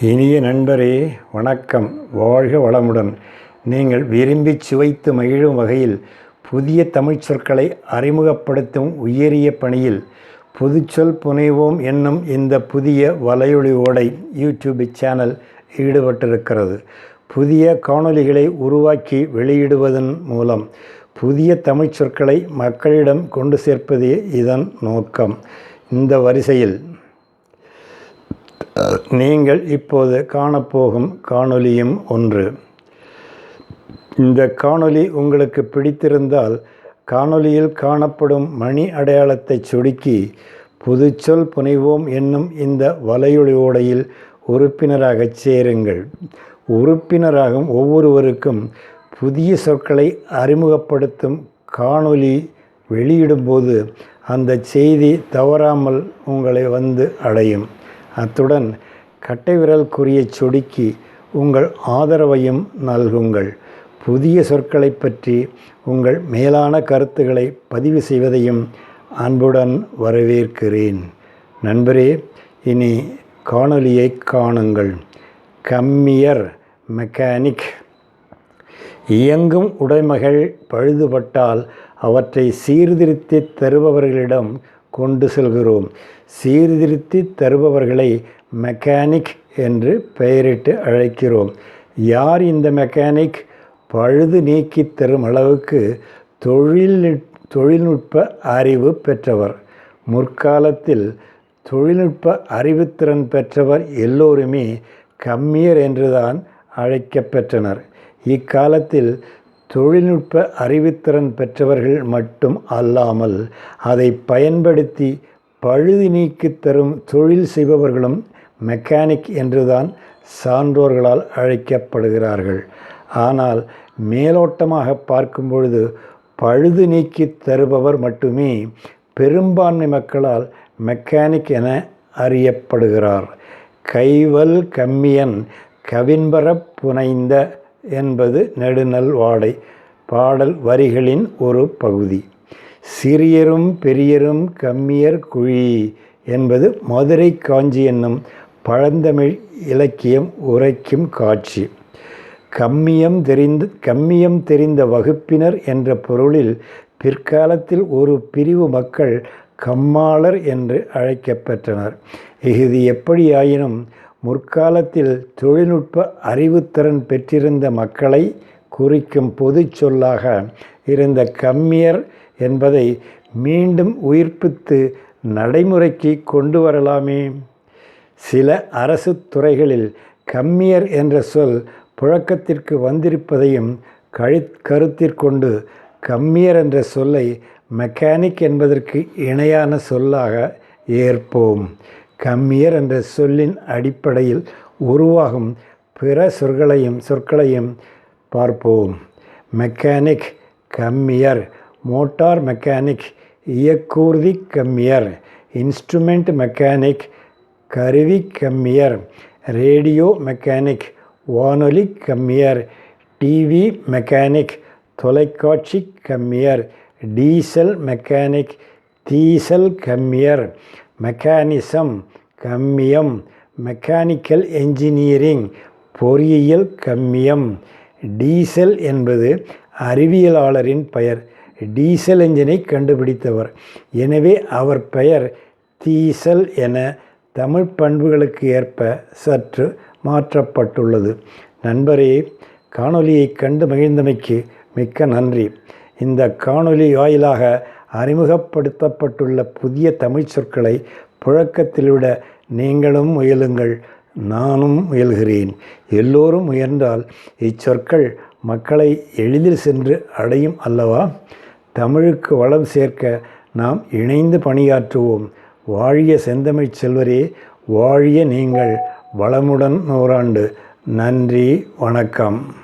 இனிய நண்பரே வணக்கம். வாழ்க வளமுடன். நீங்கள் விரும்பி சுவைத்து மகிழும் வகையில் புதிய தமிழ்ச் சொற்களை அறிமுகப்படுத்தும் உயரிய பணியில் புதுச்சொல் புனைவோம் என்னும் இந்த புதிய வலையொலி ஓடை யூடியூப் சேனல் ஈடுபட்டிருக்கிறது. புதிய காணொளிகளை உருவாக்கி வெளியிடுவதன் மூலம் புதிய தமிழ்ச் சொற்களை மக்களிடம் கொண்டு சேர்ப்பதே இதன் நோக்கம். இந்த வரிசையில் நீங்கள் இப்போது காணப்போகும் காணொலியும் ஒன்று. இந்த காணொலி உங்களுக்கு பிடித்திருந்தால் காணொலியில் காணப்படும் மணி அடையாளத்தை சொடுக்கி புதுச்சொல் புனைவோம் என்னும் இந்த வலையொலி ஓடையில் உறுப்பினராகச் சேருங்கள். உறுப்பினராகும் ஒவ்வொருவருக்கும் புதிய சொற்களை அறிமுகப்படுத்தும் காணொலி வெளியிடும்போது அந்த செய்தி தவறாமல் உங்களை வந்து அடையும். அத்துடன் கட்டை விரல் குறியை சொடுக்கி உங்கள் ஆதரவையும் நல்குங்கள். புதிய சொற்களை பற்றி உங்கள் மேலான கருத்துக்களை பதிவு செய்வதையும் அன்புடன் வரவேற்கிறேன். நண்பரே இனி காணொலியை காணுங்கள். கம்மியர் மெக்கானிக். இயங்கும் உடைமைகள் பழுதுபட்டால் அவற்றை சீர்திருத்தி தருபவர்களிடம் கொண்டு செல்கிறோம். சீர்திருத்தி தருபவர்களை மெக்கானிக் என்று பெயரிட்டு அழைக்கிறோம். யார் இந்த மெக்கானிக் பழுது நீக்கி தரும் அளவுக்கு தொழில் தொழில்நுட்ப அறிவு பெற்றவர். முற்காலத்தில் தொழில்நுட்ப அறிவுத்திறன் பெற்றவர் எல்லோருமே கம்மியர் என்றுதான் அழைக்கப்பெற்றனர். இக்காலத்தில் தொழில்நுட்ப அறிவுத்திறன் பெற்றவர்கள் மட்டும் அல்லாமல் அதை பயன்படுத்தி பழுது நீக்கி தரும் தொழில் செய்பவர்களும் மெக்கானிக் என்றுதான் சான்றோர்களால் அழைக்கப்படுகிறார்கள். ஆனால் மேலோட்டமாக பார்க்கும் பொழுது பழுது நீக்கி தருபவர் மட்டுமே பெரும்பான்மை மக்களால் மெக்கானிக் என அறியப்படுகிறார். கைவல் கம்மியன் கவின்பர புனைந்த என்பது நெடுநல் வாடை பாடல் வரிகளின் ஒரு பகுதி. சிறியரும் பெரியரும் கம்மியர் குழி என்பது மதுரை காஞ்சி என்னும் பழந்தமிழ் இலக்கியம் உரைக்கும் காட்சி. கம்மியம் தெரிந்து கம்மியம் தெரிந்த வகுப்பினர் என்ற பொருளில் பிற்காலத்தில் ஒரு பிரிவு மக்கள் கம்மாளர் என்று அழைக்கப்பெற்றனர். இது எப்படியாயினும் முற்காலத்தில் தொழில்நுட்ப அறிவுத்திறன் பெற்றிருந்த மக்களை குறிக்கும் பொது சொல்லாக இருந்த கம்மியர் என்பதை மீண்டும் உயிர்ப்பித்து நடைமுறைக்கு கொண்டு வரலாமே. சில அரசு துறைகளில் கம்மியர் என்ற சொல் புழக்கத்திற்கு வந்திருப்பதையும் கழி கருத்திற்கொண்டு கம்மியர் என்ற சொல்லை மெக்கானிக் என்பதற்கு இணையான சொல்லாக ஏற்போம். கம்மியர் என்ற சொல்லின் அடிப்படையில் உருவாகும் பிற சொற்களையும் சொற்களையும் பார்ப்போம். மெக்கானிக் கம்மியர். மோட்டார் மெக்கானிக் இயக்கூர்தி கம்மியர். இன்ஸ்ட்ருமெண்ட் மெக்கானிக் கருவி கம்மியர். ரேடியோ மெக்கானிக் வானொலி கம்மியர். டிவி மெக்கானிக் தொலைக்காட்சி கம்மியர். டீசல் மெக்கானிக் தீசல் கம்மியர். மெக்கானிசம் கம்மியம் மெக்கானிக்கல் என்ஜினியரிங் பொறியியல் கம்மியம். டீசல் என்பது அறிவியலாளரின் பெயர். டீசல் என்ஜினை கண்டுபிடித்தவர். எனவே அவர் பெயர் தீசல் என தமிழ் பண்புகளுக்கு ஏற்ப சற்று மாற்றப்பட்டுள்ளது. நண்பரே காணொலியை கண்டு மகிழ்ந்தமைக்கு மிக்க நன்றி. இந்த காணொலி வாயிலாக அறிமுகப்படுத்தப்பட்டுள்ள புதிய தமிழ் சொற்களை புழக்கத்தில் விட நீங்களும் முயலுங்கள் நானும் முயல்கிறேன். எல்லோரும் முயன்றால் இச்சொற்கள் மக்களை எளிதில் சென்று அடையும் அல்லவா? தமிழுக்கு வளம் சேர்க்க நாம் இணைந்து பணியாற்றுவோம். வாழிய செந்தமிழ் செல்வரே வாழிய நீங்கள் வளமுடன் நூறாண்டு. நன்றி வணக்கம்.